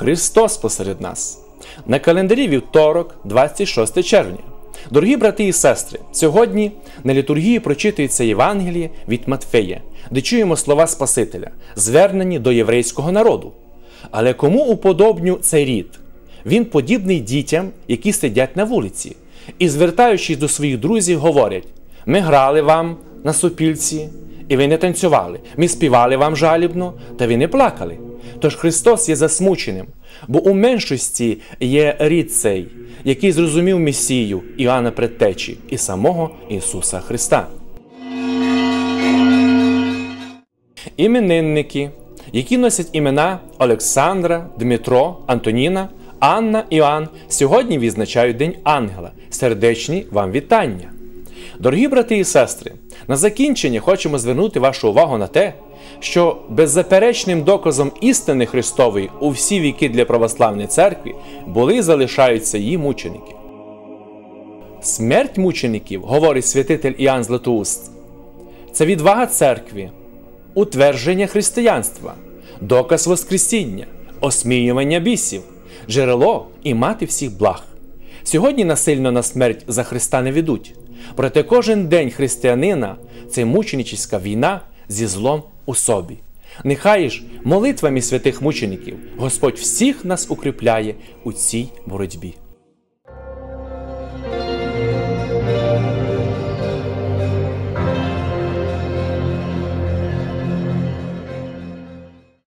Христос посеред нас. На календарі вівторок, 26 червня. Дорогі брати і сестри, сьогодні на літургії прочитується Євангеліє від Матфея, де чуємо слова Спасителя, звернені до єврейського народу. Але кому уподобню цей рід? Він подібний дітям, які сидять на вулиці, і, звертаючись до своїх друзів, говорять: ми грали вам на супільці, і ви не танцювали, ми співали вам жалібно, та ви не плакали. Тож Христос є засмученим, бо у меншості є рід цей, який зрозумів Месію Іоанна Предтечі і самого Ісуса Христа. Іменинники, які носять імена Олександра, Дмитро, Антоніна, Анна Іоанн, сьогодні відзначають День Ангела. Сердечні вам вітання. Дорогі брати і сестри, на закінчення хочемо звернути вашу увагу на те, що беззаперечним доказом істини Христової у всі віки для православної церкви були і залишаються її мученики. Смерть мучеників, говорить святитель Іоанн Златоуст, це відвага церкви, утвердження християнства, доказ Воскресіння, осміювання бісів, джерело і мати всіх благ. Сьогодні насильно на смерть за Христа не ведуть. Проте кожен день християнина це мученическа війна зі злом у собі. Нехай ж молитвами святих мучеників Господь всіх нас укріпляє у цій боротьбі.